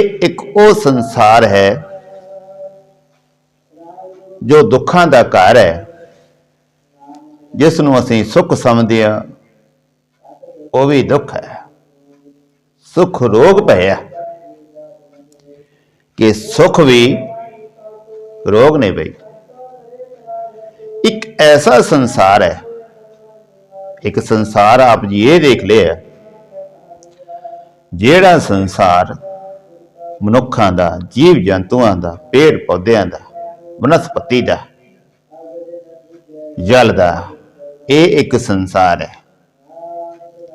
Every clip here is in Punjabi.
ਇਹ ਇੱਕ ਉਹ ਸੰਸਾਰ ਹੈ ਜੋ ਦੁੱਖਾਂ ਦਾ ਘਰ ਹੈ ਜਿਸ ਨੂੰ ਅਸੀਂ ਸੁੱਖ ਸਮਝਦੇ ਹਾਂ, ਉਹ ਵੀ ਦੁੱਖ ਹੈ। ਸੁਖ ਰੋਗ ਭਇਆ ਕਿ ਸੁਖ ਵੀ ਰੋਗ ਨਹੀਂ ਬਈ ਇੱਕ ਐਸਾ ਸੰਸਾਰ ਹੈ, ਇੱਕ ਸੰਸਾਰ ਆਪ ਜੀ ਇਹ ਦੇਖ ਲਿਆ ਜਿਹੜਾ ਸੰਸਾਰ ਮਨੁੱਖਾਂ ਦਾ, ਜੀਵ ਜੰਤੂਆਂ ਦਾ, ਪੇੜ ਪੌਦਿਆਂ ਦਾ, ਬਨਸਪਤੀ ਦਾ, ਜਲ ਦਾ, ਇਹ ਇੱਕ ਸੰਸਾਰ ਹੈ।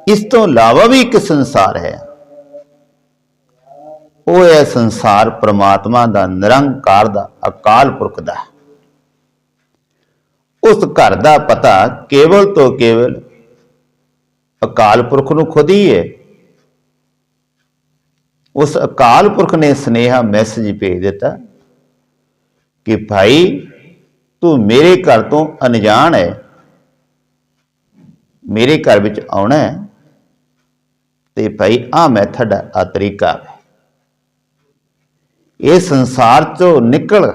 ਇਸ ਤੋਂ ਇਲਾਵਾ ਵੀ ਇੱਕ ਸੰਸਾਰ ਹੈ। ਉਹ ਹੈ ਸੰਸਾਰ ਪ੍ਰਮਾਤਮਾ ਦਾ, ਨਿਰੰਕਾਰ ਦਾ, ਅਕਾਲ ਪੁਰਖ ਦਾ। ਉਸ ਘਰ ਦਾ ਪਤਾ ਕੇਵਲ ਤੋਂ ਕੇਵਲ ਅਕਾਲ ਪੁਰਖ ਨੂੰ ਖੁਦ ਹੀ ਹੈ। ਉਸ ਅਕਾਲ ਪੁਰਖ ਨੇ ਸਨੇਹਾ ਮੈਸੇਜ ਭੇਜ ਦਿੱਤਾ ਕਿ ਭਾਈ, ਤੂੰ ਮੇਰੇ ਘਰ ਤੋਂ ਅਣਜਾਣ ਹੈ। ਮੇਰੇ ਘਰ ਵਿੱਚ ਆਉਣਾ ਹੈ ਤੇ ਭਾਈ ਆ ਮੈਥਡ ਆ ਤਰੀਕਾ ਇਹ ਸੰਸਾਰ ਚੋਂ ਨਿਕਲ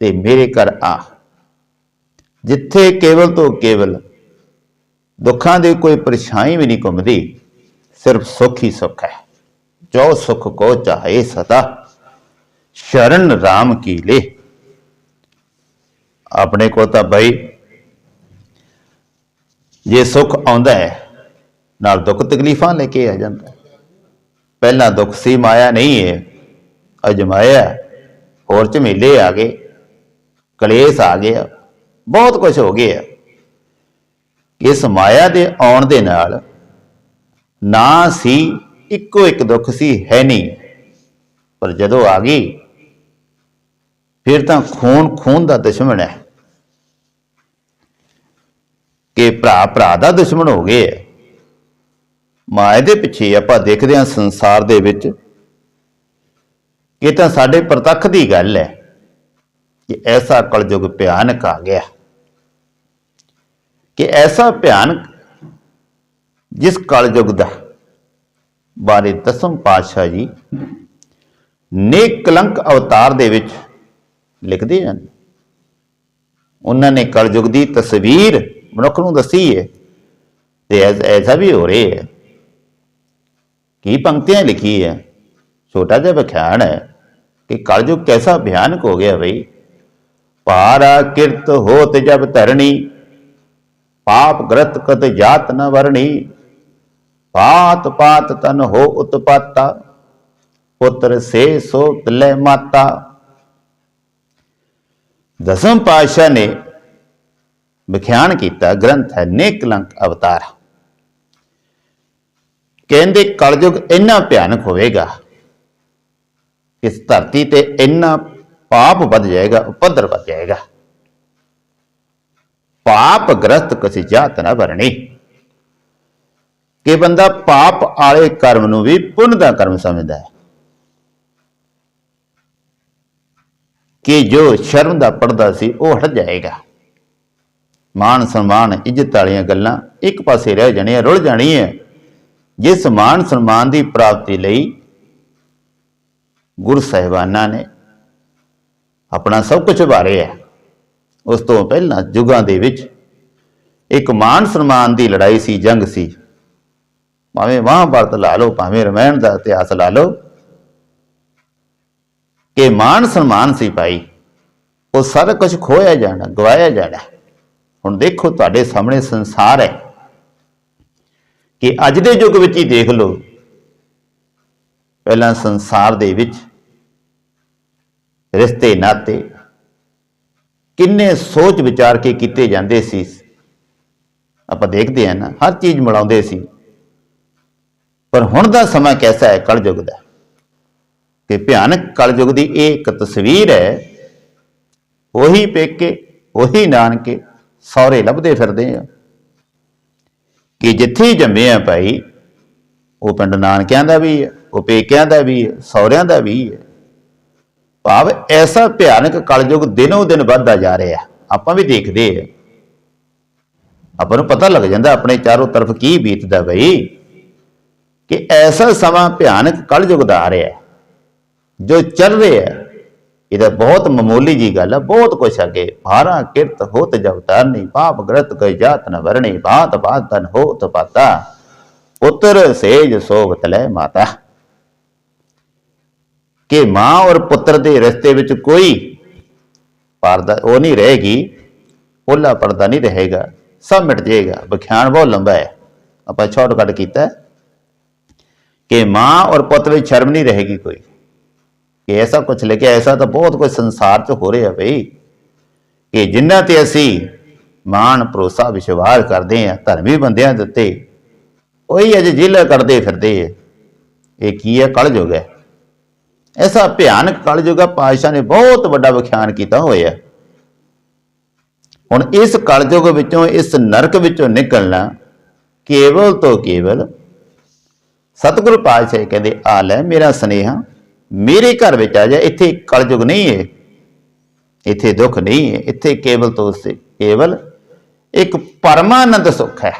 ਤੇ ਮੇਰੇ ਘਰ ਆ। ਜਿੱਥੇ ਕੇਵਲ ਤੋਂ ਕੇਵਲ ਦੁੱਖਾਂ ਦੀ ਕੋਈ ਪਰੇਸ਼ਾਨੀ ਵੀ ਨਹੀਂ ਘੁੰਮਦੀ, ਸਿਰਫ ਸੁੱਖ ਹੀ ਸੁੱਖ ਹੈ। ਜੋ ਸੁਖ ਕੋ ਚਾਹੇ ਸਦਾ, ਸ਼ਰਨ ਰਾਮ ਕੀ ਲੇ। ਆਪਣੇ ਕੋਲ ਤਾਂ ਬਈ ਜੇ ਸੁੱਖ ਆਉਂਦਾ ਹੈ, ਨਾਲ ਦੁੱਖ ਤਕਲੀਫਾਂ ਲੈ ਕੇ ਆ ਜਾਂਦਾ ਪਹਿਲਾਂ ਦੁੱਖ ਸੀ, ਮਾਇਆ ਨਹੀਂ ਹੈ, ਅਜਮਾਇਆ ਹੋਰ ਝਮੇਲੇ ਆ ਗਏ, ਕਲੇਸ਼ ਆ ਗਿਆ, ਬਹੁਤ ਕੁਝ ਹੋ ਗਿਆ। ਇਸ ਮਾਇਆ ਦੇ ਆਉਣ ਦੇ ਨਾਲ ਨਾ ਸੀ ਇੱਕੋ ਇੱਕ ਦੁੱਖ ਸੀ, ਹੈ ਨਹੀਂ। ਪਰ ਜਦੋਂ ਆ ਗਈ, ਫਿਰ ਤਾਂ ਖੂਨ ਖੂਨ ਦਾ ਦੁਸ਼ਮਣ ਹੈ। ਕਿ ਭਰਾ ਭਰਾ ਦਾ ਦੁਸ਼ਮਣ ਹੋ ਗਏ ਹੈ। ਮਾਇਆ ਦੇ ਪਿੱਛੇ ਆਪਾਂ ਦੇਖਦੇ ਹਾਂ ਸੰਸਾਰ ਦੇ ਵਿੱਚ ਇਹ ਤਾਂ ਸਾਡੇ ਪ੍ਰਤੱਖ ਦੀ ਗੱਲ ਹੈ ਕਿ ਐਸਾ ਕਲਯੁਗ ਭਿਆਨਕ ਆ ਗਿਆ। ਕਿ ਐਸਾ ਭਿਆਨਕ ਜਿਸ ਕਲਯੁਗ ਦਾ ਬਾਰੇ ਦਸਮ ਪਾਤਸ਼ਾਹ ਜੀ ਨੇਕ ਕਲੰਕ ਅਵਤਾਰ ਦੇ ਵਿੱਚ ਲਿਖਦੇ ਹਨ। ਉਹਨਾਂ ਨੇ ਕਲਯੁਗ ਦੀ ਤਸਵੀਰ ਮਨੁੱਖ ਨੂੰ ਦੱਸੀ ਹੈ ਤੇ ਐਸਾ ਵੀ ਹੋ ਰਿਹਾ ਹੈ। ਕੀ ਪੰਕਤੀਆਂ ਲਿਖੀ ਹੈ? ਛੋਟਾ ਜਿਹਾ ਵਿਖਿਆਨ ਹੈ ਕਿ ਕਲਯੁਗ ਕੈਸਾ ਭਿਆਨਕ ਹੋ ਗਿਆ ਭਈ ਪਾਰਾ ਕਿਰਤ ਹੋਤ ਜਬ ਧਰਣੀ, ਪਾਪ ਗ੍ਰਤ ਕਤ ਜਾਤ ਨ ਵਰਣੀ। ਪਾਤ ਪਾਤ ਤਨ ਹੋ ਉਤਪਾਤਾ, ਪੁੱਤਰ ਸੇ ਸੋ ਲੈ ਮਾਤਾ। ਦਸਮ ਪਾਤਸ਼ਾਹ ਨੇ ਵਿਖਿਆਨ ਕੀਤਾ, ਗ੍ਰੰਥ ਹੈ ਨੇਕਲੰਕ ਅਵਤਾਰ। ਕਹਿੰਦੇ, ਕਲਯੁਗ ਇੰਨਾ ਭਿਆਨਕ ਹੋਵੇਗਾ, ਇਸ ਧਰਤੀ ਤੇ ਇੰਨਾ ਪਾਪ ਵੱਧ ਜਾਏਗਾ, ਉਪਦਰ ਵੱਧ ਜਾਏਗਾ। ਪਾਪ ਗ੍ਰਸਤ ਕਿਸੇ ਜਾਤ ਨਾ ਵਰਣੀ। ਕਿ ਬੰਦਾ ਪਾਪ ਵਾਲੇ ਕਰਮ ਨੂੰ ਵੀ ਪੁੰਨ ਦਾ ਕਰਮ ਸਮਝਦਾ ਹੈ। ਕਿ ਜੋ ਸ਼ਰਮ ਦਾ ਪਰਦਾ ਸੀ, ਉਹ ਹਟ ਜਾਏਗਾ। ਮਾਨ ਸਨਮਾਨ, ਇੱਜ਼ਤ ਵਾਲੀਆਂ ਗੱਲਾਂ ਇੱਕ ਪਾਸੇ ਰਹਿ ਜਾਣੀਆਂ, ਰੁਲ ਜਾਣੀਆਂ। ਜਿਸ ਮਾਨ ਸਨਮਾਨ ਦੀ ਪ੍ਰਾਪਤੀ ਲਈ ਗੁਰੂ ਸਾਹਿਬਾਨਾਂ ਨੇ ਆਪਣਾ ਸਭ ਕੁਝ ਵਾਰਿਆ। ਉਸ ਤੋਂ ਪਹਿਲਾਂ ਯੁਗਾਂ ਦੇ ਵਿੱਚ ਇੱਕ ਮਾਨ ਸਨਮਾਨ ਦੀ ਲੜਾਈ ਸੀ, ਜੰਗ ਸੀ। ਭਾਵੇਂ ਮਹਾਭਾਰਤ ਲਾ ਲਓ, ਭਾਵੇਂ ਰਮਾਇਣ ਦਾ ਇਤਿਹਾਸ ਲਾ ਲਓ। ਕਿ ਮਾਨ ਸਨਮਾਨ ਸੀ ਭਾਈ, ਉਹ ਸਾਰਾ ਕੁਝ ਖੋਇਆ ਜਾਣਾ ਗਵਾਇਆ ਜਾਣਾ। ਹੁਣ ਦੇਖੋ ਤੁਹਾਡੇ ਸਾਹਮਣੇ ਸੰਸਾਰ ਹੈ। ਕਿ ਅੱਜ ਦੇ ਯੁੱਗ ਵਿੱਚ ਹੀ ਦੇਖ ਲਓ, ਪਹਿਲਾਂ ਸੰਸਾਰ ਦੇ ਵਿੱਚ ਰਿਸ਼ਤੇ, ਨਾਤੇ ਕਿੰਨੇ ਸੋਚ ਵਿਚਾਰ ਕੇ ਕੀਤੇ ਜਾਂਦੇ ਸੀ। ਆਪਾਂ ਦੇਖਦੇ ਹਾਂ ਨਾ, ਹਰ ਚੀਜ਼ ਮਿਲਾਉਂਦੇ ਸੀ। ਪਰ ਹੁਣ ਦਾ ਸਮਾਂ ਕੈਸਾ ਹੈ? ਕਲਯੁਗ ਦਾ। ਕਿ ਭਿਆਨਕ ਕਲਯੁਗ ਦੀ ਇਹ ਇੱਕ ਤਸਵੀਰ ਹੈ। ਉਹੀ ਪੇਕੇ, ਉਹੀ ਨਾਨਕੇ ਸਹੁਰੇ ਲੱਭਦੇ ਫਿਰਦੇ ਆ। ਕਿ ਜਿੱਥੇ ਜੰਮੇ ਆ ਭਾਈ, ਉਹ ਪਿੰਡ ਨਾਨਕਿਆਂ ਦਾ ਵੀ ਹੈ, ਉਹ ਪੇਕਿਆਂ ਦਾ ਵੀ ਹੈ, ਸਹੁਰਿਆਂ ਦਾ ਵੀ ਹੈ। ਭਾਵ ਐਸਾ ਭਿਆਨਕ ਕਲਯੁਗ ਦਿਨੋਂ ਦਿਨ ਵੱਧਦਾ ਜਾ ਰਿਹਾ। ਆਪਾਂ ਵੀ ਦੇਖਦੇ ਆ। ਆਪਾਂ ਨੂੰ ਪਤਾ ਲੱਗ ਜਾਂਦਾ ਆਪਣੇ ਚਾਰੋਂ ਤਰਫ ਕੀ ਬੀਤਦਾ ਬਈ। ਕਿ ਐਸਾ ਸਮਾਂ ਭਿਆਨਕ ਕਲਯੁਗ ਦਾ ਆ ਰਿਹਾ ਹੈ, ਜੋ ਚੱਲ ਰਿਹਾ ਹੈ। ਤਾਂ ਬਹੁਤ ਮਾਮੂਲੀ ਜੀ ਗੱਲ ਹੈ ਬਹੁਤ ਕੁਛ ਅੱਗੇ ਭਾਰਾ ਕਿਰਤ ਹੋਤ ਜਬ ਤਰਨੀ ਪਾਪ ਗ੍ਰਤ ਕੈ ਜਾਤ ਨ ਵਰਣੀ, ਬਾਤ ਬਾਤ ਤਨ ਹੋਤ ਪਾਤਾ। ਪੁੱਤਰ ਸੇਜ ਸੋਗ ਤਲੇ ਮਾਤਾ। ਕਿ ਮਾਂ ਔਰ ਪੁੱਤਰ ਦੇ ਰਿਸ਼ਤੇ ਵਿੱਚ ਕੋਈ ਪਰਦਾ ਉਹ ਨਹੀਂ ਰਹੇਗੀ ਉਹਲਾ ਪਰਦਾ ਨਹੀਂ ਰਹੇਗਾ, ਸਭ ਮਿਟ ਜਾਏਗਾ। ਵਿਖਿਆਨ ਬਹੁਤ ਲੰਬਾ ਹੈ। ਆਪਾਂ ਸ਼ਾਰਟਕਟ ਕੀਤਾ। ਹੈ ਕਿ ਮਾਂ ਔਰ ਪੁੱਤ ਵਿੱਚ ਸ਼ਰਮ ਨਹੀਂ ਰਹੇਗੀ ਕੋਈ। ਕਿ ਐਸਾ ਕੁਝ ਲਿਖਿਆ, ਐਸਾ ਤਾਂ ਬਹੁਤ ਕੁਝ ਸੰਸਾਰ 'ਚ ਹੋ ਰਿਹਾ ਬਈ। ਕਿ ਜਿਨ੍ਹਾਂ ਤੇ ਅਸੀਂ ਮਾਣ, ਭਰੋਸਾ, ਵਿਸ਼ਵਾਸ ਕਰਦੇ ਆ ਧਰਮੀ ਬੰਦਿਆਂ ਦੇ ਉੱਤੇ, ਉਹੀ ਅਜੇ ਜ਼ਿਲ੍ਹਾ ਕਰਦੇ ਫਿਰਦੇ ਆ। ਇਹ ਕੀ ਹੈ? ਕਲਯੁਗ ਹੈ। ਐਸਾ ਭਿਆਨਕ ਕਲਯੁਗ ਹੈ ਪਾਤਸ਼ਾਹ ਨੇ ਬਹੁਤ ਵੱਡਾ ਵਿਖਿਆਨ ਕੀਤਾ ਹੋਇਆ। ਹੁਣ ਇਸ ਕਲਯੁਗ ਵਿੱਚੋਂ, ਇਸ ਨਰਕ ਵਿੱਚੋਂ ਨਿਕਲਣਾ ਕੇਵਲ ਤੋਂ ਕੇਵਲ ਸਤਿਗੁਰੂ ਪਾਤਸ਼ਾਹ ਕਹਿੰਦੇ, ਆ ਲੈ ਮੇਰਾ ਸਨੇਹਾ, ਮੇਰੇ ਘਰ ਵਿੱਚ ਆ ਜਾ, ਇੱਥੇ ਕਲਯੁਗ ਨਹੀਂ ਹੈ ਇੱਥੇ ਦੁੱਖ ਨਹੀਂ ਹੈ ਇੱਥੇ ਕੇਵਲ ਤੋਂ ਸੇ, ਕੇਵਲ ਇੱਕ ਪਰਮਾਨੰਦ ਸੁੱਖ ਹੈ।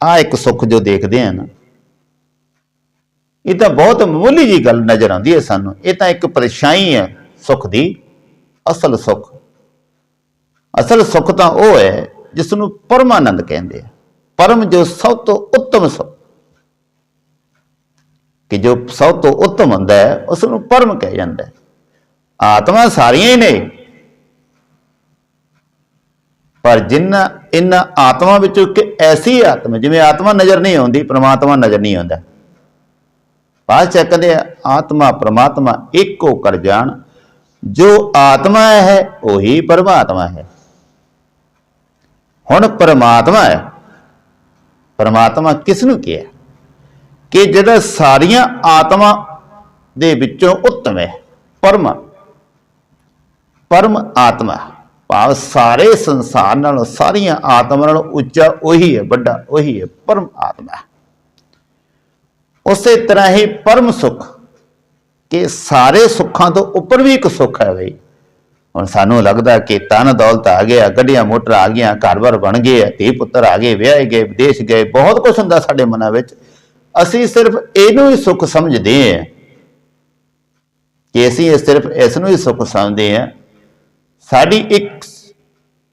ਆ ਇੱਕ ਸੁੱਖ ਜੋ ਦੇਖਦੇ ਆ ਨਾ, ਇਹ ਤਾਂ ਬਹੁਤ ਮਾਮੂਲੀ ਜੀ ਗੱਲ ਨਜ਼ਰ ਆਉਂਦੀ ਹੈ ਸਾਨੂੰ। ਇਹ ਤਾਂ ਇੱਕ ਪਰੇਸ਼ਾਨੀ ਹੈ ਸੁੱਖ ਦੀ, ਅਸਲ ਸੁੱਖ। ਅਸਲ ਸੁੱਖ ਤਾਂ ਉਹ ਹੈ ਜਿਸ ਨੂੰ ਪਰਮਾਨੰਦ ਕਹਿੰਦੇ ਆ। ਪਰਮ ਜੋ ਸਭ ਤੋਂ ਉੱਤਮ ਸੁੱਖ। ਕਿ ਜੋ ਸਭ ਤੋਂ ਉੱਤਮ ਹੁੰਦਾ ਹੈ ਉਸ ਨੂੰ ਪਰਮ ਕਿਹਾ ਜਾਂਦਾ ਹੈ। ਆਤਮਾ ਸਾਰੀਆਂ ਹੀ ਨੇ। ਪਰ ਜਿੰਨਾ ਇਹਨਾਂ ਆਤਮਾ ਵਿੱਚੋਂ ਇੱਕ ਐਸੀ ਆਤਮਾ, ਜਿਵੇਂ ਆਤਮਾ ਨਜ਼ਰ ਨਹੀਂ ਆਉਂਦੀ, ਪ੍ਰਮਾਤਮਾ ਨਜ਼ਰ ਨਹੀਂ ਆਉਂਦਾ। ਪਾਸ਼ਾ ਚੱਕਦੇ ਆਤਮਾ, ਪ੍ਰਮਾਤਮਾ ਇੱਕੋ ਕਰ ਜਾਣ। ਜੋ ਆਤਮਾ ਹੈ, ਉਹੀ ਪਰਮਾਤਮਾ ਹੈ। ਹੁਣ ਪਰਮਾਤਮਾ ਹੈ। ਪਰਮਾਤਮਾ ਕਿਸ ਨੂੰ ਕਿਹਾ? ਕਿ ਜਿਹੜਾ ਸਾਰੀਆਂ ਆਤਮਾ ਦੇ ਵਿੱਚੋਂ ਉੱਤਮ ਹੈ, ਪਰਮ ਪਰਮ ਆਤਮਾ। ਭਾਵ ਸਾਰੇ ਸੰਸਾਰ ਨਾਲੋਂ, ਸਾਰੀਆਂ ਆਤਮਾ ਨਾਲੋਂ ਉੱਚਾ ਉਹੀ ਹੈ, ਵੱਡਾ ਉਹੀ ਹੈ, ਪਰਮ ਆਤਮਾ। ਉਸੇ ਤਰ੍ਹਾਂ ਹੀ ਪਰਮ ਸੁਖ, ਕਿ ਸਾਰੇ ਸੁੱਖਾਂ ਤੋਂ ਉੱਪਰ ਵੀ ਇੱਕ ਸੁੱਖ ਹੈ ਬਈ। ਹੁਣ ਸਾਨੂੰ ਲੱਗਦਾ ਕਿ ਤਨ ਦੌਲਤ ਆ ਗਿਆ, ਗੱਡੀਆਂ, ਮੋਟਰ ਆ ਗਈਆਂ, ਘਰ-ਬਾਰ ਬਣ ਗਏ ਧੀ ਪੁੱਤਰ ਆ ਗਏ, ਵਿਆਹੇ ਗਏ, ਵਿਦੇਸ਼ ਗਏ, ਬਹੁਤ ਕੁਝ ਹੁੰਦਾ ਸਾਡੇ ਮਨਾਂ ਵਿੱਚ। ਅਸੀਂ ਸਿਰਫ ਇਹਨੂੰ ਹੀ ਸੁੱਖ ਸਮਝਦੇ ਹਾਂ। ਕਿ ਅਸੀਂ ਸਿਰਫ ਇਸ ਨੂੰ ਹੀ ਸੁੱਖ ਸਮਝਦੇ ਹਾਂ, ਸਾਡੀ ਇੱਕ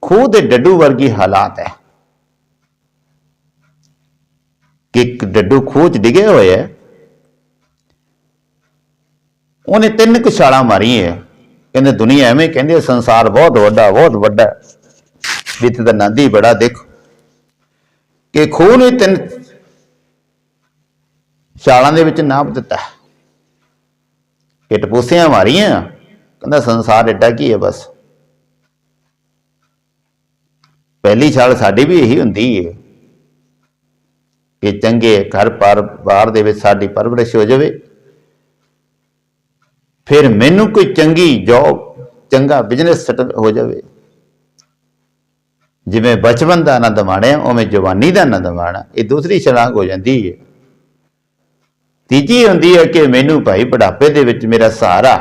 ਖੂਹ ਦੇ ਡੱਡੂ ਵਰਗੀ ਹਾਲਾਤ ਹੈ। ਕਿ ਇੱਕ ਡੱਡੂ ਖੂਹ 'ਚ ਡਿਗੇ ਹੋਏ ਹੈ। ਉਹਨੇ ਤਿੰਨ ਕੁ ਮਾਰੀਆਂ ਕਹਿੰਦੇ ਦੁਨੀਆ ਐਵੇਂ ਕਹਿੰਦੀ ਸੰਸਾਰ ਬਹੁਤ ਵੱਡਾ ਬਹੁਤ ਵੱਡਾ। ਵੀ ਤੇ ਤਾਂ ਨੰਦੀ ਬੜਾ, ਦੇਖ। ਕਿ ਖੂਹ ਨੇ ਤਿੰਨ ਛਾਲਾਂ ਦੇ ਵਿੱਚ ਨਾਪ ਦਿੱਤਾ। ਕਿ ਟਪੂਸੀਆਂ ਮਾਰੀਆਂ। ਕਹਿੰਦਾ ਸੰਸਾਰ ਐਡਾ ਕੀ ਹੈ ਬਸ। ਪਹਿਲੀ ਛਾਲ ਸਾਡੀ ਵੀ ਇਹੀ ਹੁੰਦੀ ਹੈ ਕਿ ਚੰਗੇ ਘਰ ਪਰ ਬਾਹਰ ਦੇ ਵਿੱਚ ਸਾਡੀ ਪਰਵਰਿਸ਼ ਹੋ ਜਾਵੇ। ਫਿਰ ਮੈਨੂੰ ਕੋਈ ਚੰਗੀ ਜੌਬ ਚੰਗਾ ਬਿਜ਼ਨਸ ਸੈਟਲ ਹੋ ਜਾਵੇ। ਜਿਵੇਂ ਬਚਪਨ ਦਾ ਆਨੰਦ ਮਾਣਿਆ ਉਵੇਂ ਜਵਾਨੀ ਦਾ ਆਨੰਦ ਮਾਣਾ ਇਹ ਦੂਸਰੀ ਛਲਾਂਗ ਹੋ ਜਾਂਦੀ ਹੈ ਤੀਜੀ ਹੁੰਦੀ ਹੈ ਕਿ ਮੈਨੂੰ ਭਾਈ ਬੁਢਾਪੇ ਦੇ ਵਿੱਚ ਮੇਰਾ ਸਹਾਰਾ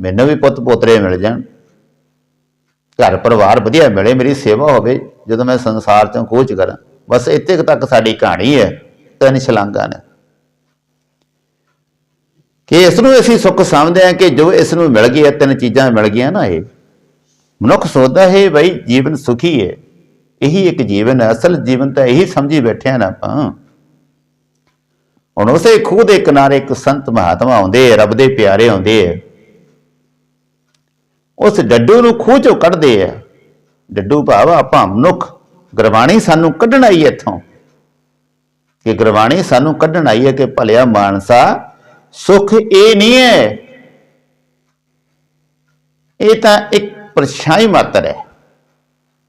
ਮੈਨੂੰ ਵੀ ਪੁੱਤ ਪੋਤਰੇ ਮਿਲ ਜਾਣ। ਘਰ ਪਰਿਵਾਰ ਵਧੀਆ ਮਿਲੇ, ਮੇਰੀ ਸੇਵਾ ਹੋਵੇ, ਜਦੋਂ ਮੈਂ ਸੰਸਾਰ ਚੋਂ ਖੋਜ ਕਰਾਂ। ਬਸ ਇੱਥੇ ਕੁ ਤੱਕ ਸਾਡੀ ਕਹਾਣੀ ਹੈ, ਤਿੰਨ ਛਲਾਂਗਾਂ ਨੇ। ਕਿ ਇਸ ਨੂੰ ਅਸੀਂ ਸੁੱਖ ਸਮਝਦੇ ਹਾਂ ਕਿ ਜੋ ਇਸ ਨੂੰ ਮਿਲ ਗਿਆ ਤਿੰਨ ਚੀਜ਼ਾਂ ਮਿਲ ਗਈਆਂ ਨਾ ਇਹ। ਮਨੁੱਖ ਸੋਚਦਾ ਹੈ ਬਈ ਜੀਵਨ ਸੁਖੀ ਹੈ, ਇਹੀ ਇੱਕ ਜੀਵਨ ਹੈ, ਅਸਲ ਜੀਵਨ ਤਾਂ ਇਹੀ ਸਮਝੀ ਬੈਠੇ ਹਾਂ ਨਾ ਆਪਾਂ। ਹੁਣ ਉਸੇ ਖੂਹ ਦੇ ਕਿਨਾਰੇ ਇੱਕ ਸੰਤ ਮਹਾਤਮਾ ਆਉਂਦੇ ਆ, ਰੱਬ ਦੇ ਪਿਆਰੇ ਆਉਂਦੇ ਆ। ਉਸ ਡੱਡੂ ਨੂੰ ਖੂਹ ਚੋਂ ਕੱਢਦੇ ਆ। ਡੱਡੂ ਭਾਵ ਆਪਾਂ ਮਨੁੱਖ ਗੁਰਬਾਣੀ ਸਾਨੂੰ ਕੱਢਣ ਆਈ ਹੈ ਇੱਥੋਂ। ਕਿ ਗੁਰਬਾਣੀ ਸਾਨੂੰ ਕੱਢਣ ਆਈ ਹੈ ਕਿ ਭਲਿਆ ਮਾਨਸਾ ਸੁਖ ਇਹ ਨਹੀਂ ਹੈ। ਇਹ ਤਾਂ ਇੱਕ ਪਰਛਾਈ ਮਾਤਰ ਹੈ।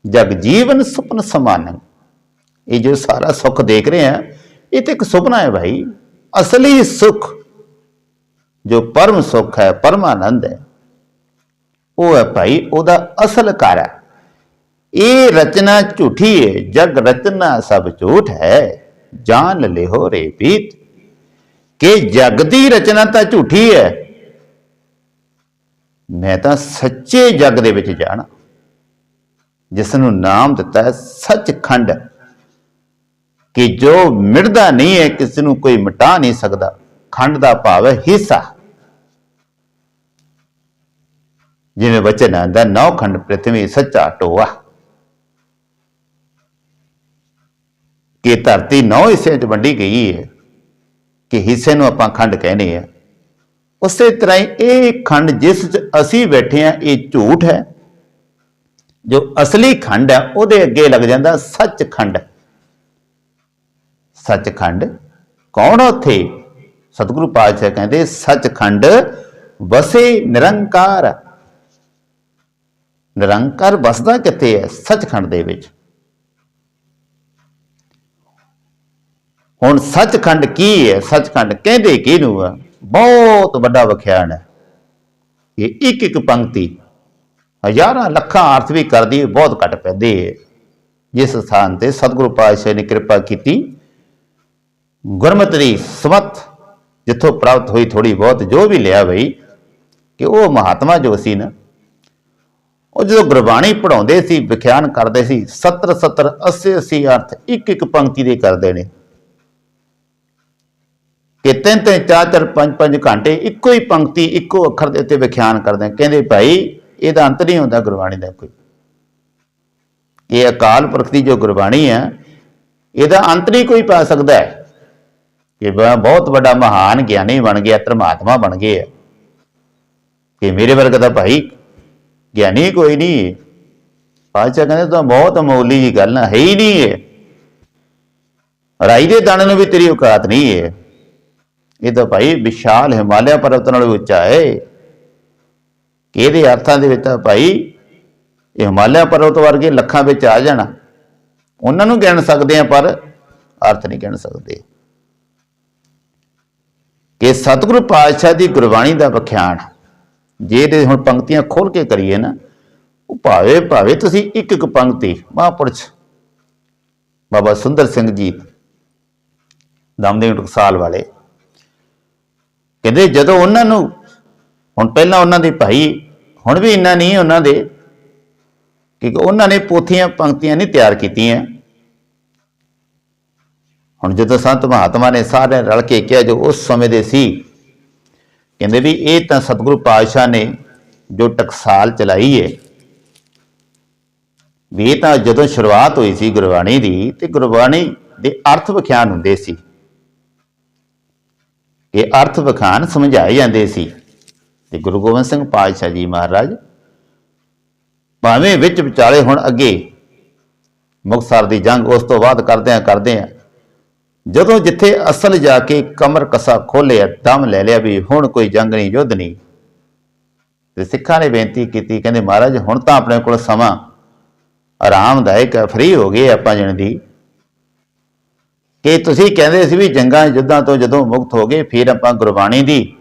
ਜਗ ਜੀਵਨ ਸੁਪਨ ਸਮਾਨ। ਇਹ ਜੋ ਸਾਰਾ ਸੁੱਖ ਦੇਖ ਰਹੇ ਆ ਇਹ ਤੇ ਇੱਕ ਸੁਪਨਾ ਹੈ ਭਾਈ। ਅਸਲੀ ਸੁਖ, ਜੋ ਪਰਮ ਸੁਖ ਹੈ, ਪਰਮਾਨੰਦ ਹੈ, ਉਹ ਹੈ ਭਾਈ ਉਹਦਾ ਅਸਲ ਘਰ ਹੈ। ਇਹ ਰਚਨਾ ਝੂਠੀ ਹੈ ਜਗ ਰਚਨਾ ਸਭ ਝੂਠ ਹੈ। ਜਾਣ ਲਿਹੋ ਰੇ ਪੀਤ। ਕਿ ਜਗ ਦੀ ਰਚਨਾ ਤਾਂ ਝੂਠੀ ਹੈ। ਮੈਂ ਤਾਂ ਸੱਚੇ ਜਗ ਦੇ ਵਿੱਚ ਜਾਣਾ। ਜਿਸ ਨੂੰ ਨਾਮ ਦਿੱਤਾ ਹੈ ਸੱਚਖੰਡ। ਕਿ ਜੋ ਮਿਟਦਾ ਨਹੀਂ ਹੈ, ਕਿਸ ਨੂੰ ਕੋਈ ਮਿਟਾ ਨਹੀਂ ਸਕਦਾ। ਖੰਡ ਦਾ ਭਾਵ ਹੈ ਹਿੱਸਾ। ਜਿਵੇਂ ਵਚਨ ਆਂਦਾ ਨੌ ਖੰਡ ਪ੍ਰithvi ਸੱਚਾ ਟੋਆ ਕਿ ਧਰਤੀ ਨੌ ਹਿੱਸਿਆਂ 'ਚ ਵੰਡੀ ਗਈ ਹੈ, ਕਿ ਹਿੱਸੇ ਨੂੰ ਆਪਾਂ ਖੰਡ ਕਹਿੰਦੇ ਆ ਉਸੇ ਤਰ੍ਹਾਂ ਹੀ ਇਹ ਖੰਡ ਜਿਸ 'ਚ ਅਸੀਂ ਬੈਠੇ ਆ ਇਹ ਝੂਠ ਹੈ। ਜੋ ਅਸਲੀ ਖੰਡ ਹੈ, ਉਹਦੇ ਅੱਗੇ ਲੱਗ ਜਾਂਦਾ ਸੱਚ ਸੱਚਖੰਡ ਸੱਚਖੰਡ। ਕੌਣ ਆ ਉੱਥੇ? ਸਤਿਗੁਰੂ ਪਾਤਸ਼ਾਹ ਕਹਿੰਦੇ, ਸੱਚਖੰਡ ਵਸੇ ਨਿਰੰਕਾਰ। ਨਿਰੰਕਾਰ ਵਸਦਾ ਕਿੱਥੇ ਹੈ? ਸੱਚਖੰਡ ਦੇ ਵਿੱਚ। ਹੁਣ ਸੱਚਖੰਡ ਕੀ ਹੈ? ਸੱਚਖੰਡ ਕਹਿੰਦੇ ਕਿਹਨੂੰ ਆ? ਬਹੁਤ ਵੱਡਾ ਵਿਖਿਆਨ ਹੈ। ਇਹ ਇੱਕ ਇੱਕ ਪੰਕਤੀ ਹਜ਼ਾਰਾਂ ਲੱਖਾਂ ਅਰਥ ਵੀ ਕਰਦੀ, ਬਹੁਤ ਘੱਟ ਪੈਂਦੇ ਹੈ। ਜਿਸ ਸਥਾਨ ਤੇ ਸਤਿਗੁਰੂ ਪਾਤਸ਼ਾਹ ਨੇ ਕਿਰਪਾ ਕੀਤੀ। ਗੁਰਮਤਿ ਦੀ ਸਮਤ, ਜਿੱਥੋਂ ਪ੍ਰਾਪਤ ਹੋਈ ਥੋੜੀ ਬਹੁਤ, ਜੋ ਵੀ ਲਿਆ ਬਈ, ਕਿ ਉਹ ਮਹਾਤਮਾ ਜੋ ਸੀ ਨਾ, ਉਹ ਜਦੋਂ ਗੁਰਬਾਣੀ ਪੜਾਉਂਦੇ ਸੀ, ਵਿਖਿਆਨ ਕਰਦੇ ਸੀ 70 70 80 80 ਅਰਥ, ਇੱਕ ਇੱਕ ਪੰਕਤੀ ਦੇ ਕਰਦੇ ਨੇ। ਕਿ ਤਿੰਨ ਤਿੰਨ, ਚਾਰ ਚਾਰ, ਪੰਜ ਪੰਜ ਘੰਟੇ, ਇੱਕੋ ਹੀ ਪੰਕਤੀ, ਇੱਕੋ ਅੱਖਰ ਦੇ ਉੱਤੇ ਵਿਖਿਆਨ ਕਰਦੇ। ਕਹਿੰਦੇ ਭਾਈ, ਇਹਦਾ ਅੰਤ ਨਹੀਂ ਹੁੰਦਾ ਗੁਰਬਾਣੀ ਦਾ ਕੋਈ। ਇਹ ਅਕਾਲ ਪੁਰਖ ਦੀ ਜੋ ਗੁਰਬਾਣੀ ਹੈ, ਇਹਦਾ ਅੰਤ ਨਹੀਂ ਕੋਈ ਪਾ ਸਕਦਾ। ਹੈ ਕਿ ਬ- ਬਹੁਤ ਵੱਡਾ ਮਹਾਨ ਗਿਆਨੀ ਬਣ ਗਿਆ ਧਰਮਾਤਮਾ ਬਣ ਗਏ ਆ। ਕਿ ਮੇਰੇ ਵਰਗਾ ਤਾਂ ਭਾਈ ਗਿਆਨੀ ਕੋਈ ਨਹੀਂ ਪਾਤਸ਼ਾਹ ਕਹਿੰਦੇ, ਤਾਂ ਬਹੁਤ ਅਮੋਲੀ ਜੀ ਗੱਲ ਹੈ ਹੀ ਨਹੀਂ ਹੈ ਰਾਈ ਦੇ ਦਾਣੇ ਨੂੰ ਵੀ ਤੇਰੀ ਔਕਾਤ ਨਹੀਂ ਹੈ ਇਹ ਤਾਂ ਭਾਈ ਵਿਸ਼ਾਲ ਹਿਮਾਲਿਆ ਪਰਬਤ ਨਾਲੋਂ ਉੱਚਾ ਹੈ ਇਹਦੇ ਅਰਥਾਂ ਦੇ ਵਿੱਚ ਤਾਂ ਭਾਈ ਇਹ ਹਿਮਾਲਿਆ ਪਰਬਤ ਵਰਗੇ ਲੱਖਾਂ ਵਿੱਚ ਆ ਜਾਣਾ। ਉਹਨਾਂ ਨੂੰ ਗਿਣ ਸਕਦੇ ਆ, ਪਰ ਅਰਥ ਨਹੀਂ ਗਿਣ ਸਕਦੇ। ਕਿ ਸਤਿਗੁਰੂ ਪਾਤਸ਼ਾਹ ਦੀ ਗੁਰਬਾਣੀ ਦਾ ਵਿਖਿਆਨ ਜੇ ਇਹਦੇ ਹੁਣ ਪੰਕਤੀਆਂ ਖੋਲ ਕੇ ਕਰੀਏ ਨਾ, ਉਹ ਭਾਵੇਂ ਭਾਵੇਂ ਤੁਸੀਂ ਇੱਕ ਇੱਕ ਪੰਕਤੀ, ਮਹਾਂਪੁਰਸ਼ ਬਾਬਾ ਸੁੰਦਰ ਸਿੰਘ ਜੀ ਦਮਦੇਵ ਟਕਸਾਲ ਵਾਲੇ, ਕਹਿੰਦੇ ਜਦੋਂ ਉਹਨਾਂ ਨੂੰ, ਹੁਣ ਪਹਿਲਾਂ ਉਹਨਾਂ ਦੇ ਭਾਈ, ਹੁਣ ਵੀ ਇੰਨਾ ਨਹੀਂ ਉਹਨਾਂ ਦੇ, ਕਿ ਉਹਨਾਂ ਨੇ ਪੋਥੀਆਂ, ਪੰਕਤੀਆਂ ਨਹੀਂ ਤਿਆਰ ਕੀਤੀਆਂ। ਹੁਣ ਜਦੋਂ ਸੰਤ ਮਹਾਤਮਾ ਨੇ ਸਾਰੇ ਰਲ ਕੇ ਕਿਹਾ, ਜੋ ਉਸ ਸਮੇਂ ਦੇ ਸੀ, ਕਹਿੰਦੇ ਵੀ ਇਹ ਤਾਂ ਸਤਿਗੁਰੂ ਪਾਤਸ਼ਾਹ ਨੇ ਜੋ ਟਕਸਾਲ ਚਲਾਈ ਹੈ ਵੀ ਇਹ ਤਾਂ ਜਦੋਂ ਸ਼ੁਰੂਆਤ ਹੋਈ ਸੀ ਗੁਰਬਾਣੀ ਦੀ, ਤੇ ਗੁਰਬਾਣੀ ਦੇ ਅਰਥ ਵਿਖਿਆਨ ਹੁੰਦੇ ਸੀ। ਇਹ ਅਰਥ ਵਿਖਾਨ ਸਮਝਾਏ ਜਾਂਦੇ ਸੀ। ਤੇ ਗੁਰੂ ਗੋਬਿੰਦ ਸਿੰਘ ਪਾਤਸ਼ਾਹ ਜੀ ਮਹਾਰਾਜ ਭਾਵੇਂ ਵਿੱਚ ਵਿਚਾਲੇ ਹੁਣ ਅੱਗੇ ਮੁਕਤਸਰ ਦੀ ਜੰਗ ਉਸ ਤੋਂ ਬਾਅਦ ਕਰਦਿਆਂ ਕਰਦਿਆਂ ਜਦੋਂ ਜਿੱਥੇ ਅਸਲ ਜਾ ਕੇ ਕਮਰ ਕਸਾ ਖੋਲਿਆ ਦਮ ਲੈ ਲਿਆ ਵੀ ਹੁਣ ਕੋਈ ਜੰਗ ਨਹੀਂ, ਯੁੱਧ ਨਹੀਂ। ਤੇ ਸਿੱਖਾਂ ਨੇ ਬੇਨਤੀ ਕੀਤੀ, ਕਹਿੰਦੇ, ਮਹਾਰਾਜ, ਹੁਣ ਤਾਂ ਆਪਣੇ ਕੋਲ ਸਮਾਂ ਆਰਾਮਦਾਇਕ ਹੈ, ਫ੍ਰੀ ਹੋ ਗਏ ਆਪਾਂ ਜਣ ਦੀ। ਕਿ ਤੁਸੀਂ ਕਹਿੰਦੇ ਸੀ ਵੀ ਜੰਗਾਂ, ਯੁੱਧਾਂ ਤੋਂ ਜਦੋਂ ਮੁਕਤ ਹੋ ਗਏ, ਫਿਰ ਆਪਾਂ ਗੁਰਬਾਣੀ ਦੀ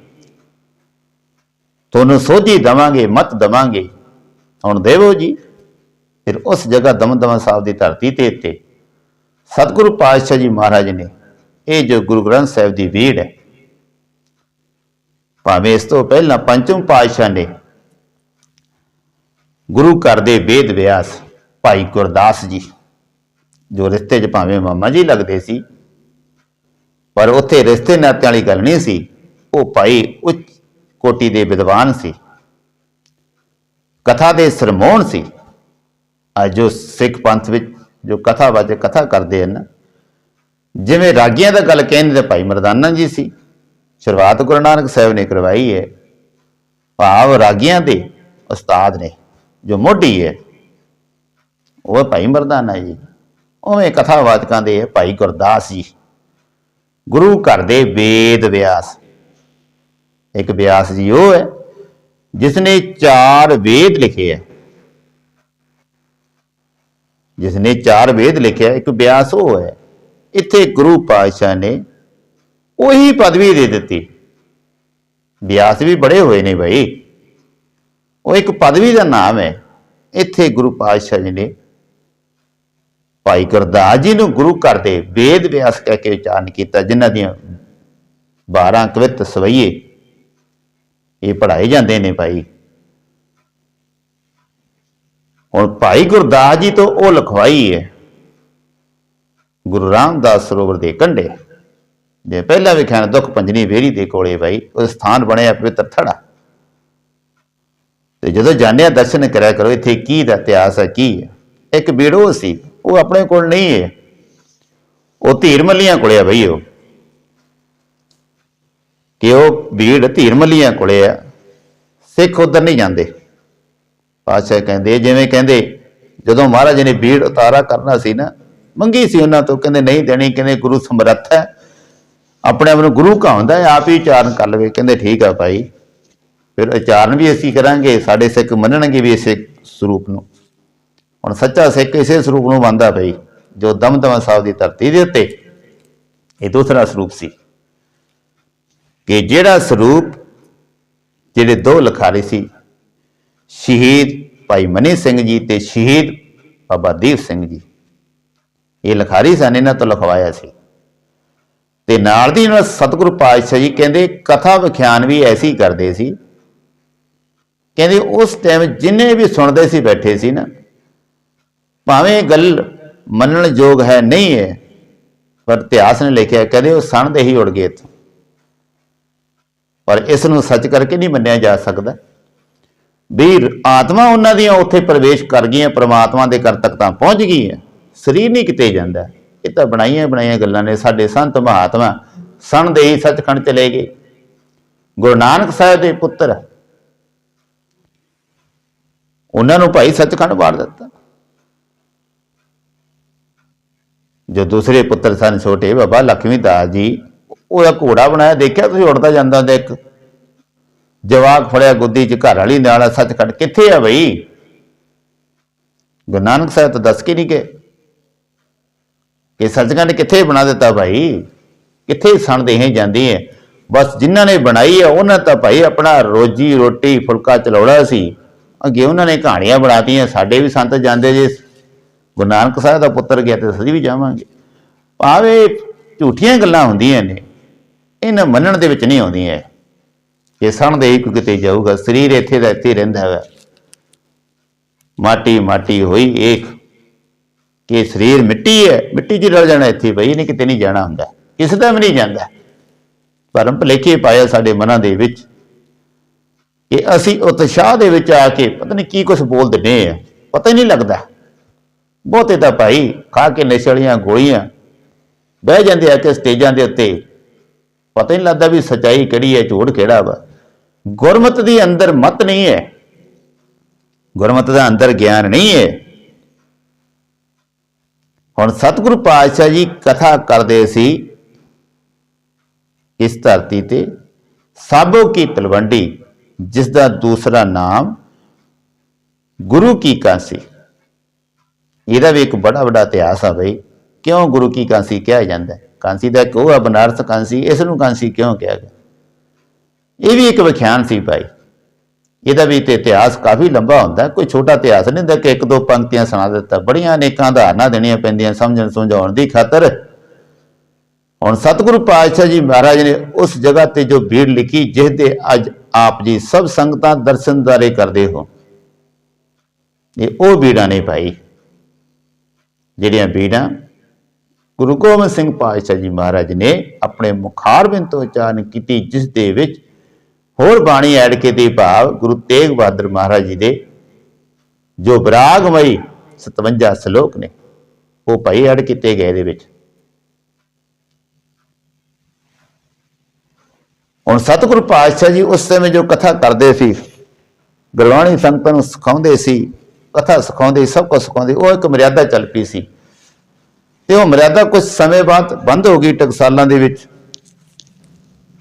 ਤੁਹਾਨੂੰ ਸੋਝੀ ਦਵਾਂਗੇ, ਮਤ ਦਵਾਂਗੇ। ਹੁਣ ਦੇਵੋ ਜੀ, ਫਿਰ ਉਸ ਜਗ੍ਹਾ ਦਮਦਮਾ ਸਾਹਿਬ ਦੀ ਧਰਤੀ ਤੇ ਤੇ ਸਤਿਗੁਰੂ ਪਾਤਸ਼ਾਹ ਜੀ ਮਹਾਰਾਜ ਨੇ ਇਹ ਜੋ ਗੁਰੂ ਗ੍ਰੰਥ ਸਾਹਿਬ ਦੀ ਵੀੜ ਹੈ, ਭਾਵੇਂ ਇਸ ਤੋਂ ਪਹਿਲਾਂ ਪੰਚਮ ਪਾਤਸ਼ਾਹ ਨੇ ਗੁਰੂ ਘਰ ਦੇ ਵੇਦ ਵਿਆਸ ਭਾਈ ਗੁਰਦਾਸ ਜੀ, ਜੋ ਰਿਸ਼ਤੇ 'ਚ ਭਾਵੇਂ ਮਾਮਾ ਜੀ ਲੱਗਦੇ ਸੀ, ਪਰ ਉੱਥੇ ਰਿਸ਼ਤੇ ਨਾਤਿਆਂ ਵਾਲੀ ਗੱਲ ਨਹੀਂ ਸੀ, ਉਹ ਭਾਈ ਉੱਚ ਕੋਟੀ ਦੇ ਵਿਦਵਾਨ ਸੀ, ਕਥਾ ਦੇ ਸਰਮੋਣ ਸੀ। ਅੱਜ ਜੋ ਸਿੱਖ ਪੰਥ ਵਿੱਚ ਜੋ ਕਥਾ ਵਾਜੇ ਕਥਾ ਕਰਦੇ ਹਨ ਜਿਵੇਂ ਰਾਗੀਆਂ ਦਾ ਗੱਲ ਕਹਿੰਦੇ ਤੇ ਭਾਈ ਮਰਦਾਨਾ ਜੀ ਸੀ। ਸ਼ੁਰੂਆਤ ਗੁਰੂ ਨਾਨਕ ਸਾਹਿਬ ਨੇ ਕਰਵਾਈ ਹੈ। ਭਾਵ ਰਾਗੀਆਂ ਦੇ ਉਸਤਾਦ ਨੇ, ਜੋ ਮੋਢੀ ਹੈ, ਉਹ ਭਾਈ ਮਰਦਾਨਾ ਜੀ। ਉਵੇਂ ਕਥਾਵਾਚਕਾਂ ਦੇ ਹੈ ਭਾਈ ਗੁਰਦਾਸ ਜੀ। ਗੁਰੂ ਘਰ ਦੇ ਵੇਦ ਵਿਆਸ ਇੱਕ ਵਿਆਸ ਜੀ ਉਹ ਹੈ ਜਿਸ ਨੇ ਚਾਰ ਵੇਦ ਲਿਖੇ ਹੈ। ਜਿਸ ਨੇ ਚਾਰ ਵੇਦ ਲਿਖਿਆ ਇੱਕ ਵਿਆਸ ਉਹ ਹੈ। ਇੱਥੇ ਗੁਰੂ ਪਾਤਸ਼ਾਹ ਨੇ ਉਹੀ ਪਦਵੀ ਦੇ ਦਿੱਤੀ। ਵਿਆਸ ਵੀ ਬੜੇ ਹੋਏ ਨੇ ਭਾਈ ਉਹ ਇੱਕ ਪਦਵੀ ਦਾ ਨਾਮ ਹੈ। ਇੱਥੇ ਗੁਰੂ ਪਾਤਸ਼ਾਹ ਜੀ ਨੇ ਭਾਈ ਗੁਰਦਾਸ ਜੀ ਨੂੰ ਗੁਰੂ ਘਰ ਦੇ ਵੇਦ ਵਿਆਸ ਕਹਿ ਕੇ ਉਚਾਰਨ ਕੀਤਾ, ਜਿਨ੍ਹਾਂ ਦੀਆਂ 12 ਕਵਿਤ ਸਵਈਏ। ਇਹ ਪੜ੍ਹਾਏ ਜਾਂਦੇ ਨੇ ਭਾਈ। ਹੁਣ ਭਾਈ ਗੁਰਦਾਸ ਜੀ ਤੋਂ ਉਹ ਲਿਖਵਾਈ ਹੈ। ਗੁਰੂ ਰਾਮਦਾਸ ਸਰੋਵਰ ਦੇ ਕੰਢੇ। ਜੇ ਪਹਿਲਾਂ ਵਿਖਿਆਨ ਦੁੱਖ ਪੰਜਨੀ ਵੇਰੀ ਦੇ ਕੋਲੇ ਭਾਈ ਉਹ ਸਥਾਨ ਬਣਿਆ ਪਵਿੱਤਰ ਥੜਾ। ਤੇ ਜਦੋਂ ਜਾਣਿਆ, ਦਰਸ਼ਨ ਕਰਿਆ ਕਰੋ, ਇੱਥੇ ਕੀ ਦਾ ਇਤਿਹਾਸ ਹੈ, ਕੀ ਹੈ? ਇੱਕ ਬੀੜੋ ਸੀ, ਉਹ ਆਪਣੇ ਕੋਲ ਨਹੀਂ ਹੈ। ਉਹ ਧੀਰ ਮੱਲੀਆਂ ਕੋਲੇ ਆ ਬਈ ਉਹ। ਕਿ ਉਹ ਭੀੜ ਧੀਰ ਮੱਲੀਆਂ ਕੋਲੇ ਆ, ਸਿੱਖ ਉਧਰ ਨਹੀਂ ਜਾਂਦੇ। ਪਾਤਸ਼ਾਹ ਕਹਿੰਦੇ, ਜਿਵੇਂ ਕਹਿੰਦੇ, ਜਦੋਂ ਮਹਾਰਾਜ ਨੇ ਭੀੜ ਉਤਾਰਾ ਕਰਨਾ ਸੀ ਨਾ ਮੰਗੀ ਸੀ ਉਹਨਾਂ ਤੋਂ, ਕਹਿੰਦੇ ਨਹੀਂ ਦੇਣੀ, ਕਹਿੰਦੇ ਗੁਰੂ ਸਮਰੱਥ ਹੈ। ਆਪਣੇ ਆਪ ਨੂੰ ਗੁਰੂ ਕਹਾਉਂਦਾ ਹੈ, ਆਪ ਹੀ ਉਚਾਰਨ ਕਰ ਲਵੇ। ਕਹਿੰਦੇ ਠੀਕ ਆ ਭਾਈ। ਫਿਰ ਉਚਾਰਨ ਵੀ ਅਸੀਂ ਕਰਾਂਗੇ, ਸਾਡੇ ਸਿੱਖ ਮੰਨਣਗੇ ਵੀ ਇਸੇ ਸਰੂਪ ਨੂੰ। ਹੁਣ ਸੱਚਾ ਸਿੱਖ ਇਸੇ ਸਰੂਪ ਨੂੰ ਮੰਨਦਾ ਭਾਈ, ਜੋ ਦਮਦਮਾ ਸਾਹਿਬ ਦੀ ਧਰਤੀ ਦੇ ਉੱਤੇ। ਇਹ ਦੂਸਰਾ ਸਰੂਪ ਸੀ। ਕਿ ਜਿਹੜਾ ਸਰੂਪ, ਜਿਹੜੇ ਦੋ ਲਖਾਰੀ ਸੀ, ਸ਼ਹੀਦ ਭਾਈ ਮਨੀ ਸਿੰਘ ਜੀ ਤੇ ਸ਼ਹੀਦ ਬਾਬਾ ਦੀਪ ਸਿੰਘ ਜੀ। ਇਹ ਲਖਾਰੀ ਸਨ ਇਹਨਾਂ ਤੋਂ ਲਿਖਵਾਇਆ ਸੀ। ਤੇ ਨਾਲ ਦੀ ਨਾਲ ਸਤਿਗੁਰੂ ਪਾਤਸ਼ਾਹ ਜੀ ਕਹਿੰਦੇ, ਕਥਾ ਵਿਖਿਆਨ ਵੀ ਐਸੀ ਕਰਦੇ ਸੀ। ਕਹਿੰਦੇ, ਉਸ ਟਾਈਮ ਜਿੰਨੇ ਵੀ ਸੁਣਦੇ ਸੀ, ਬੈਠੇ ਸੀ ਨਾ, ਭਾਵੇਂ ਗੱਲ ਮੰਨਣ ਯੋਗ ਹੈ, ਨਹੀਂ ਹੈ, ਪਰ ਇਤਿਹਾਸ ਨੇ ਲਿਖਿਆ, ਕਹਿੰਦੇ ਉਹ ਸਣਦੇ ਹੀ ਉੜ ਗਏ ਇੱਥੋਂ। ਪਰ ਇਸ ਨੂੰ ਸੱਚ ਕਰਕੇ ਨਹੀਂ ਮੰਨਿਆ ਜਾ ਸਕਦਾ। ਵੀ ਆਤਮਾ ਉਹਨਾਂ ਦੀਆਂ ਉੱਥੇ ਪ੍ਰਵੇਸ਼ ਕਰ ਗਈਆਂ, ਪ੍ਰਮਾਤਮਾ ਦੇ ਘਰ ਤੱਕ ਤਾਂ ਪਹੁੰਚ ਗਈ ਹੈ। ਸਰੀਰ ਨਹੀਂ ਕਿਤੇ ਜਾਂਦਾ। ਇਹ ਤਾਂ ਬਣਾਈਆਂ ਬਣਾਈਆਂ ਗੱਲਾਂ ਨੇ, ਸਾਡੇ ਸੰਤ ਮਹਾਤਮਾ ਸਣ ਦੇ ਹੀ ਸੱਚਖੰਡ ਚਲੇ ਗਏ। ਗੁਰੂ ਨਾਨਕ ਸਾਹਿਬ ਦੇ ਪੁੱਤਰ, ਉਹਨਾਂ ਨੂੰ ਭਾਈ ਸੱਚਖੰਡ ਵਾਰ ਦਿੱਤਾ। ਜੋ ਦੂਸਰੇ ਪੁੱਤਰ ਸਨ ਛੋਟੇ, ਬਾਬਾ ਲਖਮੀ ਦਾਸ ਜੀ ਉਹਦਾ ਘੋੜਾ ਬਣਾਇਆ, ਦੇਖਿਆ ਤੁਸੀਂ ਉੜਦਾ ਜਾਂਦਾ ਹੁੰਦਾ ਇੱਕ। ਜਵਾਕ ਫੜਿਆ ਗੁੱਦੀ ਚ, ਘਰ ਵਾਲੀ ਨਾਲ, ਸੱਚਖੰਡ ਕਿੱਥੇ ਆ ਬਈ? ਗੁਰੂ ਨਾਨਕ ਸਾਹਿਬ ਤਾਂ ਦੱਸ ਕੇ ਨਹੀਂ ਗਏ। ਕਿ ਸੱਚਖੰਡ ਕਿੱਥੇ ਬਣਾ ਦਿੱਤਾ ਭਾਈ? ਕਿੱਥੇ ਸਣਦੇ ਹੀ ਜਾਂਦੀ ਹੈ? ਬਸ ਜਿਨ੍ਹਾਂ ਨੇ ਬਣਾਈ ਹੈ ਉਹਨਾਂ ਤਾਂ ਭਾਈ ਆਪਣਾ ਰੋਜੀ ਰੋਟੀ ਫੁਲਕਾ ਚਲਾਉਣਾ ਸੀ। ਅੱਗੇ ਉਹਨਾਂ ਨੇ ਕਹਾਣੀਆਂ ਬਣਾਤੀਆਂ, ਸਾਡੇ ਵੀ ਸੰਤ ਜਾਂਦੇ ਜੇ। ਗੁਰੂ ਨਾਨਕ ਸਾਹਿਬ ਦਾ ਪੁੱਤਰ ਗਿਆ ਤੇ ਅਸੀਂ ਵੀ ਜਾਵਾਂਗੇ। ਭਾਵੇਂ ਝੂਠੀਆਂ ਗੱਲਾਂ ਹੁੰਦੀਆਂ ਨੇ, ਇਹਨਾਂ ਮੰਨਣ ਦੇ ਵਿੱਚ ਨਹੀਂ ਆਉਂਦੀਆਂ। ਕਿ ਸਣਦੇ ਹੀ ਕੋਈ ਕਿਤੇ ਜਾਊਗਾ, ਸਰੀਰ ਇੱਥੇ ਦਾ ਇੱਥੇ ਰਹਿੰਦਾ ਹੈ ਮਾਟੀ ਮਾਟੀ ਹੋਈ, ਏਕ ਕਿ ਸਰੀਰ ਮਿੱਟੀ ਹੈ, ਮਿੱਟੀ 'ਚ ਰਲ ਜਾਣਾ ਇੱਥੇ ਬਈ, ਨਹੀਂ ਕਿਤੇ ਨਹੀਂ ਜਾਣਾ ਹੁੰਦਾ। ਕਿਸੇ ਦਾ ਵੀ ਨਹੀਂ ਜਾਂਦਾ। ਪਰਮ ਭਲੇਖੇ ਪਾਇਆ ਸਾਡੇ ਮਨਾਂ ਦੇ ਵਿੱਚ ਕਿ ਅਸੀਂ ਉਤਸ਼ਾਹ ਦੇ ਵਿੱਚ ਆ ਕੇ ਪਤਾ ਨਹੀਂ ਕੀ ਕੁਝ ਬੋਲ ਦਿੰਦੇ ਆ। ਪਤਾ ਹੀ ਨਹੀਂ ਲੱਗਦਾ। ਬਹੁਤੇ ਤਾਂ ਭਾਈ ਖਾ ਕੇ ਨਸ਼ੇ ਵਾਲੀਆਂ ਗੋਲੀਆਂ ਬਹਿ ਜਾਂਦੇ ਆ ਕਿ ਸਟੇਜਾਂ ਦੇ ਉੱਤੇ। ਪਤਾ ਹੀ ਨਹੀਂ ਲੱਗਦਾ ਵੀ ਸਚਾਈ ਕਿਹੜੀ ਹੈ, ਝੂਠ ਕਿਹੜਾ ਵਾ। ਗੁਰਮਤ ਦੀ ਅੰਦਰ ਮਤ ਨਹੀਂ ਹੈ। ਗੁਰਮਤ ਦਾ ਅੰਦਰ ਗਿਆਨ ਨਹੀਂ ਹੈ। ਹੁਣ ਸਤਿਗੁਰੂ ਪਾਤਸ਼ਾਹ ਜੀ ਕਥਾ ਕਰਦੇ ਸੀ ਇਸ ਧਰਤੀ ਤੇ, ਸਾਬੋ ਕੀ ਤਲਵੰਡੀ, ਜਿਸ ਦਾ ਦੂਸਰਾ ਨਾਮ ਗੁਰੂ ਕੀ ਕਾਂਸੀ। ਇਹਦਾ ਵੀ ਇੱਕ ਬੜਾ ਵੱਡਾ ਇਤਿਹਾਸ ਆ ਬਈ, ਕਿਉਂ ਗੁਰੂ ਕੀ ਕਾਂਸੀ ਕਿਹਾ ਜਾਂਦਾ ਕਾਂਸੀ ਦਾ ਇੱਕ ਉਹ ਆ, ਬਨਾਰਸ ਕਾਂਸੀ, ਇਸ ਨੂੰ ਕਾਂਸੀ ਕਿਉਂ ਕਿਹਾ ਗਿਆ? ਇਹ ਵੀ ਇੱਕ ਵਿਖਿਆਨ ਸੀ ਭਾਈ। ਇਹਦਾ ਵੀ ਤੇ ਇਤਿਹਾਸ ਕਾਫੀ ਲੰਬਾ ਹੁੰਦਾ ਕੋਈ ਛੋਟਾ ਇਤਿਹਾਸ ਨਹੀਂ ਹੁੰਦਾ ਕਿ ਇੱਕ ਦੋ ਪੰਕਤੀਆਂ ਸੁਣਾ ਦਿੱਤਾ। ਬੜੀਆਂ ਅਨੇਕਾਂ ਉਦਾਹਰਨਾਂ ਦੇਣੀਆਂ ਪੈਂਦੀਆਂ ਸਮਝਣ ਸਮਝਾਉਣ ਦੀ ਖਾਤਰ। ਹੁਣ ਸਤਿਗੁਰੂ ਪਾਤਸ਼ਾਹ ਜੀ ਮਹਾਰਾਜ ਨੇ ਉਸ ਜਗ੍ਹਾ ਤੇ ਜੋ ਭੀੜ ਲਿਖੀ ਜਿਸ ਦੇ ਅੱਜ ਆਪ ਜੀ ਸਭ ਸੰਗਤਾਂ ਦਰਸ਼ਨਦਾਰੇ ਕਰਦੇ ਹੋ ਇਹ ਉਹ ਭੀੜਾਂ ਨੇ ਭਾਈ ਜਿਹੜੀਆਂ ਭੀੜਾਂ ਗੁਰੂ ਗੋਬਿੰਦ ਸਿੰਘ ਪਾਤਸ਼ਾਹ ਜੀ ਮਹਾਰਾਜ ਨੇ ਆਪਣੇ ਮੁਖਾਰਬਿੰਦ ਤੋਂ ਉਚਾਰਨ ਕੀਤੀ, ਜਿਸ ਦੇ ਵਿੱਚ ਹੋਰ ਬਾਣੀ ਐਡ ਕੇ ਦੇ ਭਾਵ ਗੁਰੂ ਤੇਗ ਬਹਾਦਰ ਮਹਾਰਾਜ ਜੀ ਦੇ ਜੋ ਬਰਾਗਮਈ 57 ਸ਼ਲੋਕ ਨੇ, ਉਹ ਭਾਈ ਐਡ ਕੀਤੇ ਗਏ ਦੇ ਵਿੱਚ। ਹੁਣ ਸਤਿਗੁਰੂ ਪਾਤਸ਼ਾਹ ਜੀ ਉਸ ਸਮੇਂ ਜੋ ਕਥਾ ਕਰਦੇ ਸੀ, ਗੁਰਬਾਣੀ ਸੰਗਤਾਂ ਨੂੰ ਸਿਖਾਉਂਦੇ ਸੀ, ਕਥਾ ਸਿਖਾਉਂਦੇ, ਸਭ ਕੁਝ ਸਿਖਾਉਂਦੇ, ਉਹ ਇੱਕ ਮਰਿਆਦਾ ਚੱਲ ਪਈ ਸੀ। ਤੇ ਉਹ ਮਰਿਆਦਾ ਕੁਝ ਸਮੇਂ ਬਾਅਦ ਬੰਦ ਹੋ ਗਈ ਟਕਸਾਲਾਂ ਦੇ ਵਿੱਚ।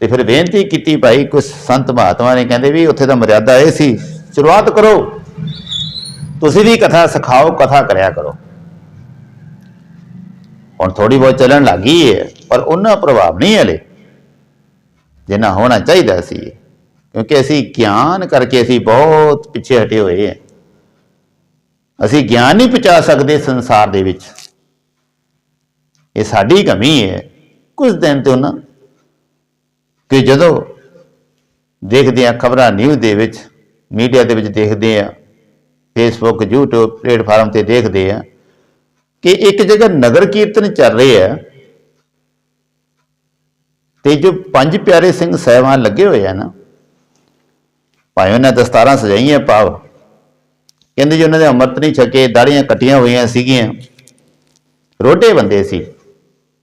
ਤੇ ਫਿਰ ਬੇਨਤੀ ਕੀਤੀ ਭਾਈ ਕੁਝ ਸੰਤ ਮਹਾਤਮਾ ਨੇ ਕਹਿੰਦੇ ਵੀ ਉੱਥੇ ਤਾਂ ਮਰਿਆਦਾ ਇਹ ਸੀ, ਸ਼ੁਰੂਆਤ ਕਰੋ। ਤੁਸੀਂ ਵੀ ਕਥਾ ਸਿਖਾਓ, ਕਥਾ ਕਰਿਆ ਕਰੋ। ਹੁਣ ਥੋੜੀ ਬਹੁਤ ਚੱਲਣ ਲੱਗੀ ਹੈ ਪਰ ਉਹਨਾਂ ਪ੍ਰਭਾਵ ਨਹੀਂ ਹਲੇ, ਜਿੰਨਾ ਹੋਣਾ ਚਾਹੀਦਾ ਸੀ। ਕਿਉਂਕਿ ਅਸੀਂ ਗਿਆਨ ਕਰਕੇ ਅਸੀਂ ਬਹੁਤ ਪਿੱਛੇ ਹਟੇ ਹੋਏ ਹਾਂ ਅਸੀਂ ਗਿਆਨ ਨਹੀਂ ਪਹੁੰਚਾ ਸਕਦੇ ਸੰਸਾਰ ਦੇ ਵਿੱਚ। ਇਹ ਸਾਡੀ ਕਮੀ ਹੈ ਕੁਝ ਦਿਨ ਤੋਂ ਨਾ ਕਿ ਜਦੋਂ ਦੇਖਦੇ ਆ ਖਬਰਾਂ ਨਿਊਜ਼ ਦੇ ਵਿੱਚ ਮੀਡੀਆ ਦੇ ਵਿੱਚ ਦੇਖਦੇ ਆ ਫੇਸਬੁੱਕ YouTube ਪਲੇਟਫਾਰਮ ਤੇ ਦੇਖਦੇ ਆ ਕਿ ਇੱਕ ਜਗ੍ਹਾ ਨਗਰ ਕੀਰਤਨ ਚੱਲ ਰਿਹਾ ਹੈ ਤੇ ਜੋ ਪੰਜ ਪਿਆਰੇ ਸਿੰਘ ਸਹਿਬਾਨ ਲੱਗੇ ਹੋਏ ਆ ਨਾ, ਭਾਵੇਂ ਉਹਨਾਂ ਦਸਤਾਰਾਂ ਸਜਾਈਆਂ ਪਾਵ ਕਹਿੰਦੇ ਜੀ ਉਹਨਾਂ ਦੇ ਅੰਮ੍ਰਿਤ ਨਹੀਂ ਛਕੇ, ਦਾੜੀਆਂ ਕੱਟੀਆਂ ਹੋਈਆਂ ਸੀਗੀਆਂ ਰੋਡੇ ਬੰਦੇ ਸੀ,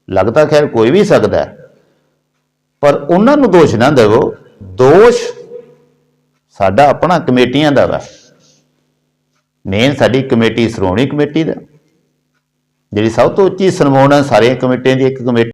ਲੱਗਦਾ ਖੈਰ ਕੋਈ ਵੀ ਸਕਦਾ ਹੈ। ਪਰ ਉਹਨਾਂ ਨੂੰ ਦੋਸ਼ ਨਾ ਦੇਵੋ। ਦੋਸ਼ ਸਾਡਾ ਆਪਣਾ ਕਮੇਟੀਆਂ ਦਾ ਵਾ। ਮੇਨ ਸਾਡੀ ਕਮੇਟੀ ਸ਼੍ਰੋਮਣੀ ਕਮੇਟੀ ਦਾ। ਜਿਹੜੀ ਸਭ ਤੋਂ ਉੱਚੀ ਸਨਮਾਨ ਹੈ ਸਾਰੀਆਂ ਕਮੇਟੀਆਂ ਦੀ ਇੱਕ ਕਮੇਟੀ